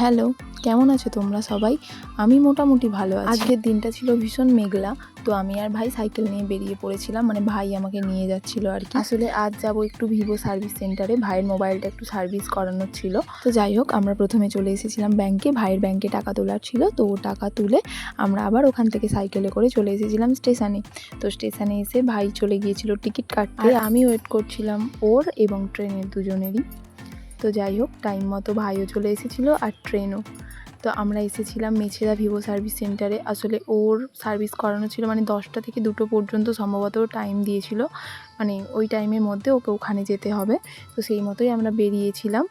Hello কেমন আছো তোমরা সবাই? আমি মোটামুটি ভালো আছি। আজকের দিনটা ছিল ভীষণ মেঘলা তো আমি আর ভাই সাইকেল নিয়ে বেরিয়ে পড়েছিলাম মানে ভাই আমাকে নিয়ে যাচ্ছিল আর কি। আসলে আজ যাব একটু ভিভো সার্ভিস সেন্টারে ভাইয়ের মোবাইলটা একটু সার্ভিস করানোর ছিল। তো যাই হোক আমরা প্রথমে চলে এসেছিলাম ব্যাংকে ভাইয়ের ব্যাংকে টাকা তোলার ছিল তো ও টাকা তুলে আমরা আবার ওখান থেকে সাইকেলে করে চলে এসেছিলাম স্টেশনে। তো স্টেশনে এসে ভাই চলে গিয়েছিল টিকিট কাটতে। আমি ওয়েট করছিলাম ওর এবং ট্রেনের দুজনেরই। তো যাই হোক টাইম মতো ভাইও চলে এসেছিল আর ট্রেনও তো আমরা এসেছিলাম মেছেদা ভিভো সার্ভিস সেন্টারে আসলে ওর সার্ভিস করানো ছিল মানে দশটা থেকে দুটো পর্যন্ত সম্ভবত টাইম দিয়েছিল। মানে ওই টাইমের মধ্যে ওকে ওখানে যেতে হবে। তো সেই মতোই আমরা বেরিয়েছিলাম।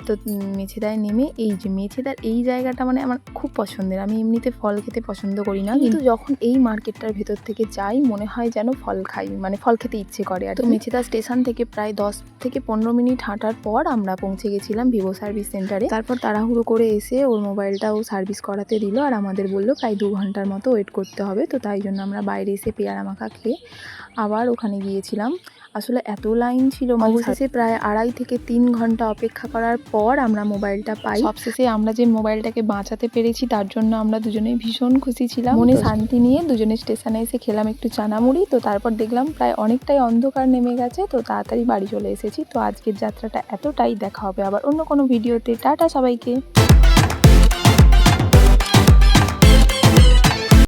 তো মেছেদায় নেমে এই যে মেছেদার এই জায়গাটা মানে আমার খুব পছন্দের। আমি এমনিতে ফল খেতে পছন্দ করি না। কিন্তু যখন এই মার্কেটটার ভেতর থেকে যাই মনে হয় যেন ফল খাই মানে ফল খেতে ইচ্ছে করে আর তো মেছেদা স্টেশন থেকে প্রায় দশ থেকে পনেরো মিনিট হাঁটার পর আমরা পৌঁছে গেছিলাম ভিভো সার্ভিস সেন্টারে। তারপর তাড়াহুড়ো করে এসে ওর মোবাইলটা ও সার্ভিস করাতে দিল আর আমাদের বলল প্রায় দু ঘণ্টার মতো ওয়েট করতে হবে। তো তাই জন্য আমরা বাইরে এসে পেয়ারা মাখা খেয়ে আবার ওখানে গিয়েছিলাম। আসলে এত লাইন ছিল অবশেষে প্রায় আড়াই থেকে তিন ঘণ্টা অপেক্ষা করার পর আমরা মোবাইলটা পাই। সবশেষে আমরা যে মোবাইলটাকে বাঁচাতে পেরেছি তার জন্য আমরা দুজনেই ভীষণ খুশি ছিলাম। মনে শান্তি নিয়ে দুজনে স্টেশনে এসে খেলাম একটু চানামুড়ি। তো তারপর দেখলাম প্রায় অনেকটাই অন্ধকার নেমে গেছে। তো তাড়াতাড়ি বাড়ি চলে এসেছি। তো আজকের যাত্রাটা এতটাই দেখা হবে। আবার অন্য কোনো ভিডিওতে। টাটা সবাইকে।